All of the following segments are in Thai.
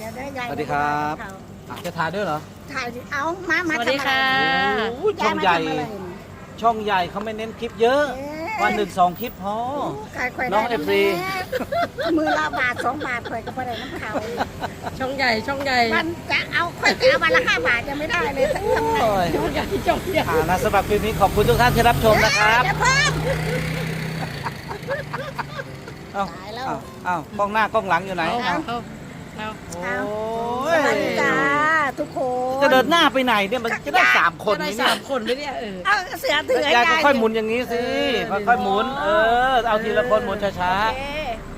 ดี๋ยวได้ยายสวัสดีครับเขาอะจะถ่ายด้วยเหรอ ถ่ายสิเอามามาสวัสดีทำอะไรค่ะ โอ้ยช่องใหญ่ยายมาทำอะไรช่องใหญ่เขาไม่เน้นคลิปเยอะเอ๊ะวันหนึ่งสองคลิปพอขายควายน้องได้ FC มือละบาทสองบาทควายก็ไม่ได้น้ำเขาช่องใหญ่ช่องใหญ่มันจะเอาควายจะเอาวันละห้าบาทยังไม่ได้เลยสักทำไงโอ้ยช่องใหญ่ช่องใหญ่อ่านะสำหรับคลิปนี้ขอบคุณทุกท่านที่รับชมนะครับเดี๋ยวเพิ่ม เอ้าตายแล้ว เอ้าเอ้ากล้องหน้ากล้องหลังอยู่ไหนเอาเอ้า เอาเอาโอ้สยวัสดีจ้าทุกคนจะเดินหน้าไปไหนเนี่ยมันจะได้สามคนจะได้นี่เนี่สายมคนไหมเนี่ยเออ เอาเสือถือให้ยายยายค่อยๆหมุนอย่างนี้สิเออ ค่อยๆหมุน เออ เอาทีละคนหมุนช้าโอเค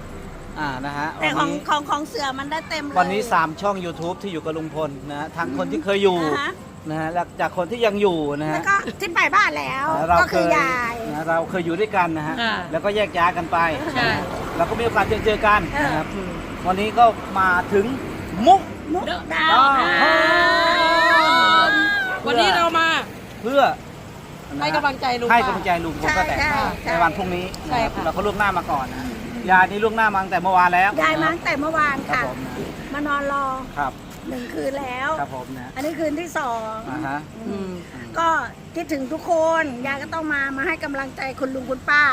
ๆอ่านะฮะแต่วันของนี้ของของเสือมันได้เต็มเลย วันนี้ 3 ช่อง YouTube ที่อยู่กับลุงพลนะฮะทั้งคนที่เคยอยู่อ่าฮะ นะฮะแล้วจากคนที่ยังอยู่นะแล้ฮะวก็ที่ไปบ้านแล้ว เราก็เคคือยยาย นะเราเคยอยู่ด้วยกันนะฮะค่ะ แล้วก็แยกย้ายกันไปใช่ เราก็มีโอกาสเจอเจอกันเออนะครับวันนี้ก็มาถึงมุกมุกดาดาววหารวันนี้เรามาเพื่อนะให้ฮะกำลังใจลุงให้ป้ากำลังใจลุงพลก็แต่ใช่ใช่ในวันพรุ่งนี้ใช่นะครับค่ะเราก็ล่วงหน้ามาก่อนนะยายนี่ล่วงหน้ามาตั้งแต่เมื่อวานแล้วยายมาตั้งแต่เมื่อวานครับค่ะผมนะมานอนรอครับ หนึ่งคืนแล้ว ครับผมนะอันนี้คืนที่สองอ่าฮะอืมก็คิดถึงทุกคนยายก็ต้องมามาให้กำลังใจคุณลุงคุณป้า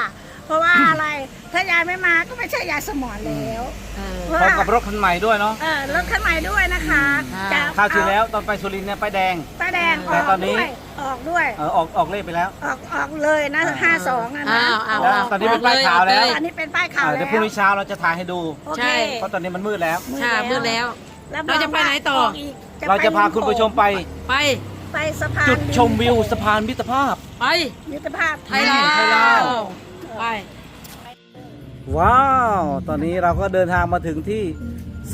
เพราะว่าอะไรถ้ายายไม่มาก็ไม่ใช่ยายสมอนแล้ว เออเพราะพร้อมว่ากับรถคันใหม่ด้วยเนาะเออรถคันใหม่ด้วยนะคะค่ะจะคราวที่แล้วตอนไปสุรินทร์เนี่ยป้ายแดง ป้ายแดงอแต่อกตอนนี้ ด้วยออกด้วย เออออกออกเลขไปแล้ว ออกออกเลยนะอ่า ห้าสองอะนะอ้าวอ้าวแล้วตอนนี้เป็นป้ายขาวแล้ว อันนี้เป็นป้ายขาวเออแล้เดี๋ยววพรุ่งนี้เช้าเราจะถ่ายให้ดู โอเคใช่ เพราะตอนนี้มันมืดแล้วค่ะมืดแล้ว รับเราจะไปไหนต่อรงว่กเราจะพาคุณผู้ชมไป ไป ไปสะพานจุดชมวิวสะพานมิตรภาพ ไปมิตรภาพ ไทยลาไทยลาววไป ว้าว ตอนนี้เราก็เดินทางมาถึงที่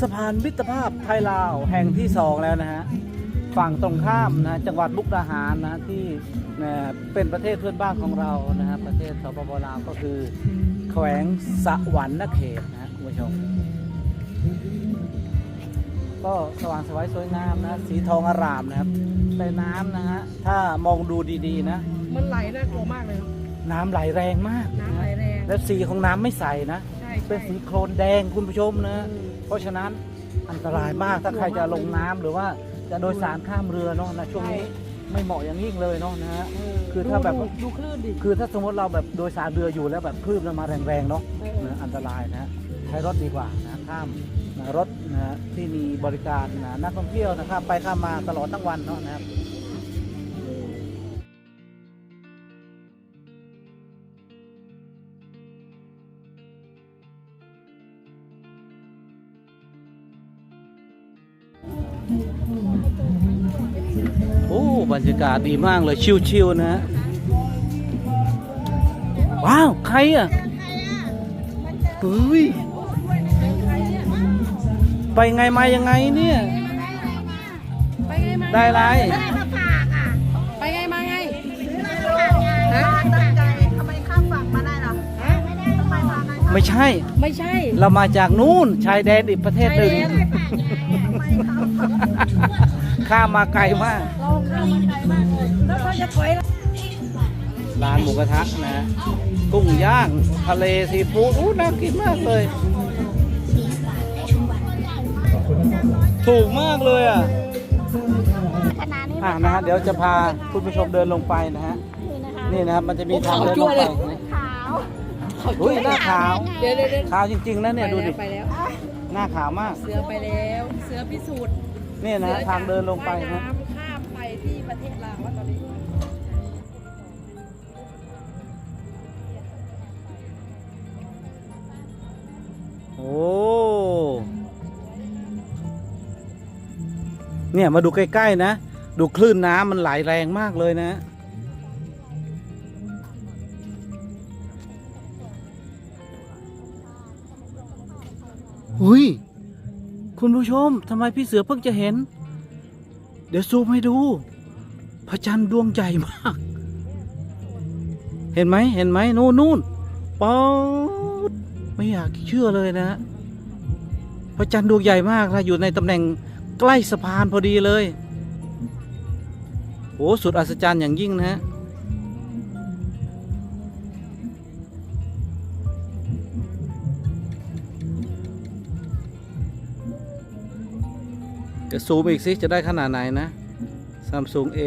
สะพานมิตรภาพไทยลาวแห่งที่สองแล้วนะฮะ ฝั่งตรงข้ามนะจังหวัดมุกดาหารนะที่นะเป็นประเทศเพื่อนบ้านของเรานะฮะประเทศสปปลาวก็คือ แขวงสะหวันนเขตนะฮะคุณผู้ชม ก็สว่างสวยสวยงามนะ สีทองอร่ามนะครับแต่น้ำนะฮะ ถ้ามองดูดีๆนะ มันไหลน่ากลัวมากเลย น้ำไหลแรงมากน้ำไหลแรงและสีของน้ำไม่ใสนะ ใช่เป็นสีโคลนแดงคุณผู้ชมนะเพราะฉะนั้นอันตรายมากถ้าใครจะลงน้ำหรือว่าจะโดยสารข้ามเรือเนาะนะช่วงนี้ไม่เหมาะอย่างยิ่งเลยเนาะนะฮะคือถ้าแบบ ดูดูคลื่นดิ คือถ้าสมมติเราแบบโดยสารเรืออยู่แล้วแบบคลื่นมันมาแรงๆเนาะเออ นะอันตรายนะฮะใช้รถดีกว่านะข้ามนะ รถนะที่มีบริการนะนักท่องเที่ยวนะครับ ไปข้ามมาตลอดทั้งวันเนาะนะครับโอ้บรรยากาศดีมากเลยชิวๆนะฮะว้าว ใครอะเฮ้ย ไปไงมายังไงเนี่ย ไปไงมาได้อะไรได้มาฝากอะไปไงมาไงซื้อมาฝากไงตั้งใจทำไมข้ามฝั่งมาได้เหรอฮะทำไมมาได้ไม่ใช่ ไม่ใช่ เรามาจากนู่นชายแดนอีกประเทศหนึ่งชายแดนข้ามมาไกลมากเราข้ามมาไกลมากเลยแล้วเขาจะถอยร้านหมูกระทะนะ กุ้งย่าง ทะเลซีฟู้ดอู้น่ากินมากเลย ถูกมากเลยอะขนาดนี้อะนะฮะเดี๋ยวจะพาคุณผู้ชมเดินลงไปนะฮะนี่นะคะนี่นะครับมันจะมีทางเดินลงไปขาวอุ้ยหน้าขาวเดี๋ยวเดี๋ยวเดี๋ยวขาวจริงๆนะเนี่ยดูดิไปแล้วหน้าขาวมาก เสือไปแล้ว เสือพิสูจน์นี่นะฮะทางเดินลงไปว่ายนะน้ำข้ามไปที่ประเทศลาว เนี่ยมาดูใกล้ๆนะ ดูคลื่นน้ำมันไหลแรงมากเลยนะหุยคุณผู้ชมทำไมพี่เสือเพิ่งจะเห็น เดี๋ยวซูมให้ดู พระจันทร์ดวงใหญ่มาก เห็นไหมเห็นไหมนู่นนู่นป๊อดไม่อยากเชื่อเลยนะ พระจันทร์ดวงใหญ่มากนะอยู่ในตำแหน่ง ใกล้สะพานพอดีเลยโอ้สุดอัศจรรย์อย่างยิ่งนะฮะเดี๋ยวซูมอีกสิจะได้ขนาดไหนนะ Samsung A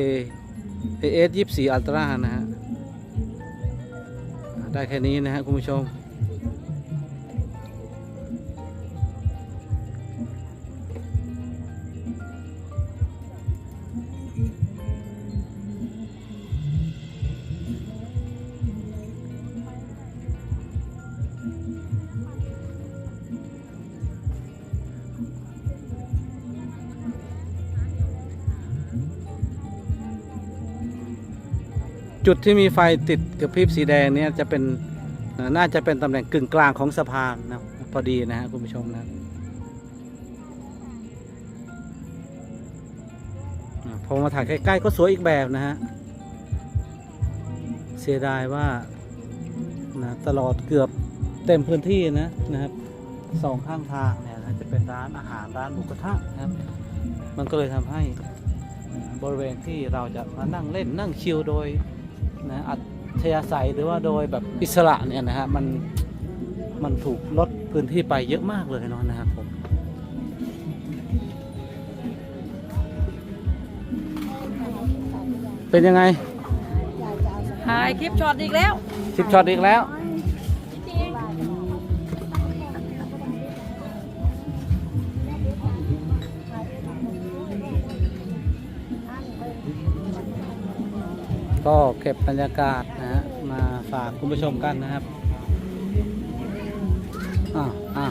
AS 24 Ultra นะฮะ ได้แค่นี้นะฮะ คุณผู้ชม จุดที่มีไฟติดกระพริบสีแดงเนี่ยจะเป็นน่าจะเป็นตำแหน่งกึ่งกลางของสะพานนะพอดีนะฮะคุณผู้ชมนะพอมาถ่ายใกล้ๆก็สวยอีกแบบนะฮะเสียดายว่านะตลอดเกือบเต็มพื้นที่นะนะครับสองข้างทางเนี่ยนะจะเป็นร้านอาหารร้านหมูกระทะนะครับ มันก็เลยทำให้บริเวณที่เราจะมานั่งเล่นนั่งชิลโดย นะอัธยาศัยหรือว่าโดยแบบอิสระเนี่ยนะฮะมันมันถูกลดพื้นที่ไปเยอะมากเลยเนาะนะครับผมเป็นยังไงถ่ายคลิปช็อตอีกแล้วชิปช็อตอีกแล้ว ก็เก็บบรรยากาศนะฮะมาฝากคุณผู้ชมกันนะครับอ่าอ่า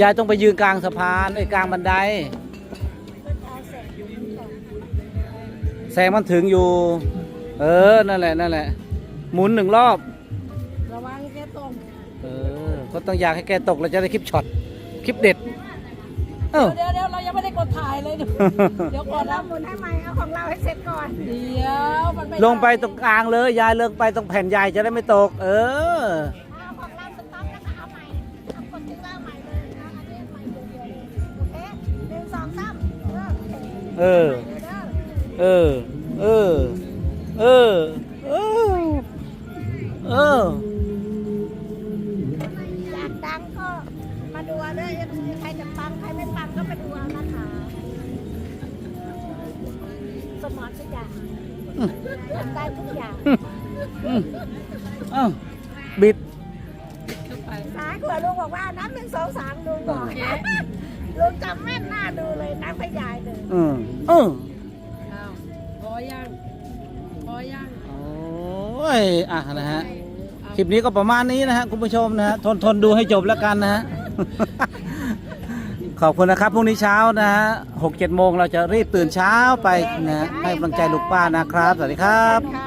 ยายต้องไปยืนกลางสะพานไอ้ยกลางบันได แสงมันถึงอยู่ เออ นั่นแหละ นั่นแหละ หมุนหนึ่งรอบ ระวังแกตก เออ ก็ต้องอยากให้แกตกเราจะได้คลิปช็อต คลิปเด็ด เออเดี๋ยวเดี๋ยวเรายังไม่ได้กดถ่ายเลย เดี๋ยวเดี๋ยวเดี๋ก่ยอวนเรานะหมุนให้ใหม่เอาของเราให้เสร็จก่อน เดี๋ยวมันไม่ลงไปตรงกลางเลย ยายเลิกไปตรงแผ่นยายจะได้ไม่ตก เออ เอาของเราสต็อปแล้วก็เอาใหม่เอากดถึงเราใหม่เลยเอาอันนี้ใหม่เดียวๆโอเคหนึ่งสองสามเออเออเด้อเออ เออ เออ เออ เออำได้ทุกอย่างอืมเอ้าบิดเข้าไปสายขัวลุงบอกว่านับหนึ่งสองสามลุงบอกลุงจำแม่นหน้าดูเลยนับไปยายเลยอืมเอออ้าวพอยังพอยังโอ้ยอะนะฮะเอาคลิปนี้ก็ประมาณนี้นะฮะคุณผู้ชมนะฮะทนทนดูให้จบแล้วกันนะฮะ ขอบคุณนะครับพรุ่งนี้เช้านะฮะหกเจ็ดโมงเราจะรีบตื่นเช้าไปนะให้กำลังใจลูกป้านะครับ สวัสดีครับ